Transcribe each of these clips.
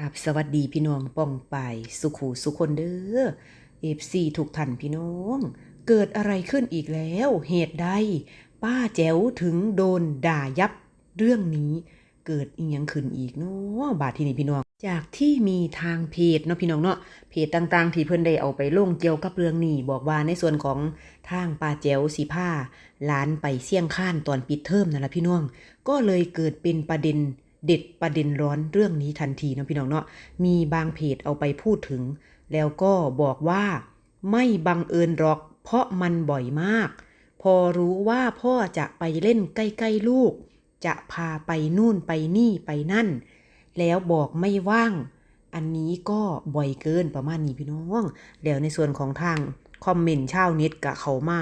ครับสวัสดีพี่น้องป้องไปสุขูสุคนเด้อเอฟซีถูกทันพี่น้อง เกิดอะไรขึ้นอีกแล้ว เหตุใด ป้าแจ๋วถึงโดนด่ายับเรื่องนี้ เกิดอีหยังขึ้นอีกเนาะบาดที่นี่พี่น้อง จากที่มีทางเพจเนาะพี่น้องเนาะเพจต่างๆ ที่เพิ่อนได้เอาไปลงเกี่ยวกับเรื่องนี้ บอกว่าในส่วนของทางป้าแจ๋วสีผ้าหลานไปเสี่ยงข้านตอนปิดเทอมนั่นแหละพี่น้อง ก็เลยเกิดเป็นประเด็น เด็ดประเด็นร้อนเรื่องนี้ทันทีนะพี่น้องเนาะมีบางเพจเอาไปพูดถึง แล้วก็บอกว่าไม่บังเอิญหรอก เพราะมันบ่อยมาก พอรู้ว่าพ่อจะไปเล่นใกล้ๆลูก จะพาไปนู่นไปนี่ไปนั่น แล้วบอกไม่ว่าง อันนี้ก็บ่อยเกินประมาณนี้พี่น้องแล้วในส่วนของทางคอมเมนต์ชาวเน็ตกะเขามา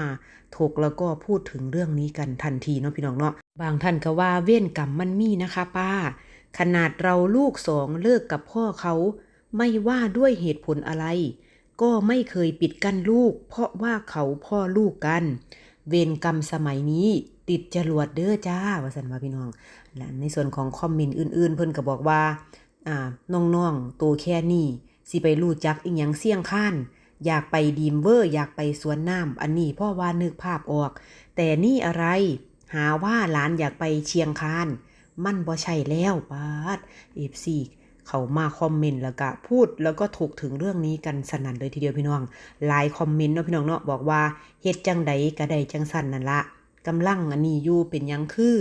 ถกแล้วก็พูดถึงเรื่องนี้กันทันทีเนาะพี่น้องเนาะ บางท่านก็ว่าเว้นกรรมมันมีนะคะป้า ขนาดเราลูกสองเลิกกับพ่อเขาไม่ว่าด้วยเหตุผลอะไร ก็ไม่เคยปิดกั้นลูก เพราะว่าเขาพ่อลูกกัน เวรกรรมสมัยนี้ติดจรวดเด้อจ้าวสันว่าพี่น้อง และในส่วนของคอมเมนต์อื่น ๆ เพิ่นก็บอกว่า อ่าน้องๆตัวแค่นี้สิไปรู้จักอีหยังเสี่ยงข้านอยากไปดีมเวอร์ อยากไปสวนน้ำอันนี้พ่อว่านึกภาพออก แต่นี่อะไร หาว่าหลานอยากไปเชียงคาน มันบ่ใช่แล้วปาดเอฟซีเขามาคอมเมนต์แล้วก็พูดแล้วก็ถกถึงเรื่องนี้กันสนั่นเลยทีเดียวพี่น้องหลายคอมเมนต์เนาะพี่น้องเนาะบอกว่าเฮ็ดจังใดก็ได้จังสั่นนั่นละกำลังอันนี้อยู่เป็นยังคือ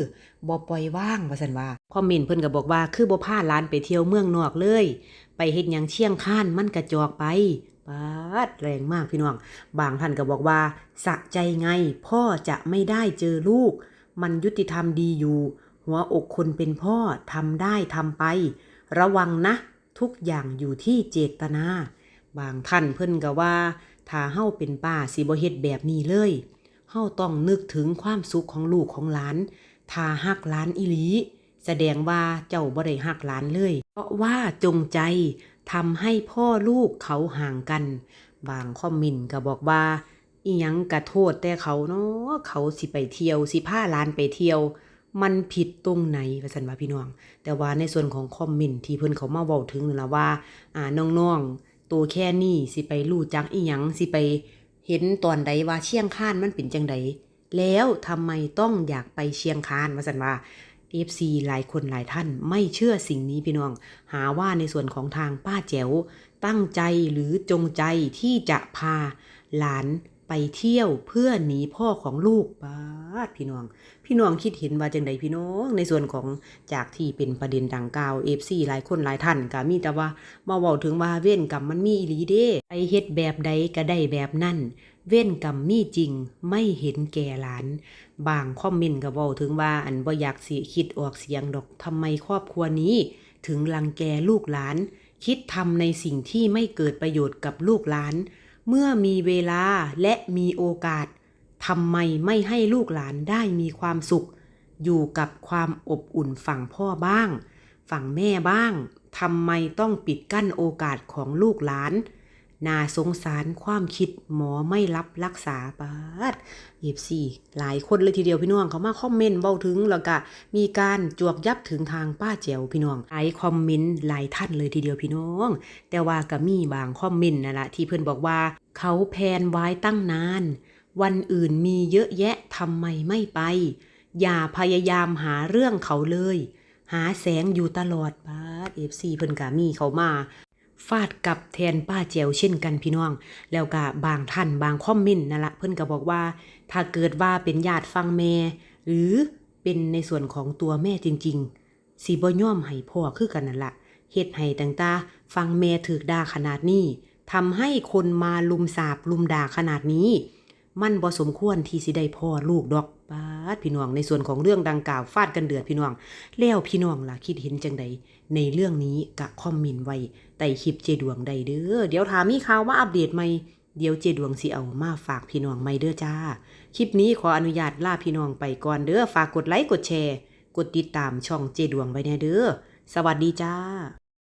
บ่ปล่อยว่างว่าซั่นว่าคอมเมนต์เพิ่นก็บบอกว่าคือบ่พาหลานไปเที่ยวเมืองนอกเลย ไปเฮ็ดยังเชียงคานมันกระจอกไปปาดแรงมากพี่น้อง บางท่านก็บอกว่า สะใจไงพ่อจะไม่ได้เจอลูก มันยุติธรรมดีอยู่ หัวอกคนเป็นพ่อทำได้ทำไป ระวังนะ ทุกอย่างอยู่ที่เจตนา บางท่านเพิ่นก็ว่า ถ้าเฮาเป็นป้าสิบ่เฮ็ดแบบนี้เลยเฮาต้องนึกถึงความสุขของลูกของหลานถ้าฮักหลานอีหลี แสดงว่าเจ้าบ่ได้ฮักหลานเลย เพราะว่าจงใจทำให้พ่อลูกเขาห่างกัน บางคอมเมนก็บอกว่า อีหยังกระโทษแต่เขาเนาะเขาสิไปเที่ยว สิพาลานไปเที่ยว มันผิดตรงไหนว่าซั่นว่าพี่น้อง แต่ว่าในส่วนของคอมเมนต์ที่เพิ่อนเขามาเว้าถึงนั่นละว่า อ่าน้องๆตัวแค่นี้สิไปรู้จักอีหยังสิไปเห็นตอนใดว่าเชียงคานมันเป็นจังใดแล้วทำไมต้องอยากไปเชียงคานว่าซั่นว่า FC หลายคนหลายท่านไม่เชื่อสิ่งนี้พี่น้อง หาว่าในส่วนของทางป้าแจ๋วตั้งใจหรือจงใจที่จะพาหลาน ไปเที่ยวเพื่อหนีพ่อของลูกป้าดพี่น้อง พี่น้องคิดเห็นว่าจังใดพี่น้องในส่วนของจากที่เป็นประเด็นดังกล่าว FC หลายคนหลายท่านก็มีแต่ว่ามาเว้าถึงว่าเว้นกรรมมันมีอีหลีเด้ไปเฮ็ดแบบใดก็ได้แบบนั้นเว้นกรรมมีจริงไม่เห็นแก่หลาน บางคอมเมนต์ก็เว้าถึงว่าอันบ่อยากสิคิดออกเสียงดอกทำไมครอบครัวนี้ ถึงรังแกลูกหลาน คิดทำในสิ่งที่ไม่เกิดประโยชน์กับลูกหลาน เมื่อมีเวลาและมีโอกาสทำไมไม่ให้ลูกหลานได้มีความสุข อยู่กับความอบอุ่นฝั่งพ่อบ้าง ฝั่งแม่บ้างทำไมต้องปิดกั้นโอกาสของลูกหลาน น่าสงสารความคิดหมอไม่รับรักษาปาดเย็บสี่หลายคนเลยทีเดียวพี่น้องเขามาคอมเมนต์เบ้าถึงแล้วก็มีการจวกยับถึงทางป้าแจวพี่น้องหลายคอมเมนต์หลายท่านเลยทีเดียวพี่น้อง แต่ว่าก็มีบางคอมเมนต์นั่นแหละที่เพื่อนบอกว่า เขาแพนไว้ตั้งนาน วันอื่นมีเยอะแยะทำไมไม่ไป อย่าพยายามหาเรื่องเขาเลย หาแสงอยู่ตลอดบาสเอฟซีเพิ่นกามีเขามา ฟาดกับแทนป้าแจวเช่นกันพี่น้อง แล้วก็บางท่านบางคอมเมนต์นั่นละเพื่อนก็บอกว่า ถ้าเกิดว่าเป็นญาติฟังแม่ หรือเป็นในส่วนของตัวแม่จริงๆสีบอย่อมให้พ่อคือกันนั่นละเฮ็ดให้ต่างตาฟังแม่ถือด่าขนาดนี้ทำให้คนมาลุมสาบลุมด่าขนาดนี้ มันบ่สมควรที่สิได้พ่อลูกดอกปาดพี่น้องในส่วนของเรื่องดังกล่าวฟาดกันเดือดพี่น้อง แล้วพี่น้องล่ะคิดเห็นจังใดในเรื่องนี้กะคอมเมนต์ไว้ใต้คลิปเจดวงใดเด้อเดี๋ยวถามมีข่าวมาอัปเดตใหม่เดี๋ยวเจดวงสิเอามาฝากพี่น้องใหม่เด้อจ้า คลิปนี้ขออนุญาตลาพี่น้องไปก่อนเด้อฝากกดไลค์กดแชร์ กดติดตามช่องเจดวงไว้แน่เด้อสวัสดีจ้า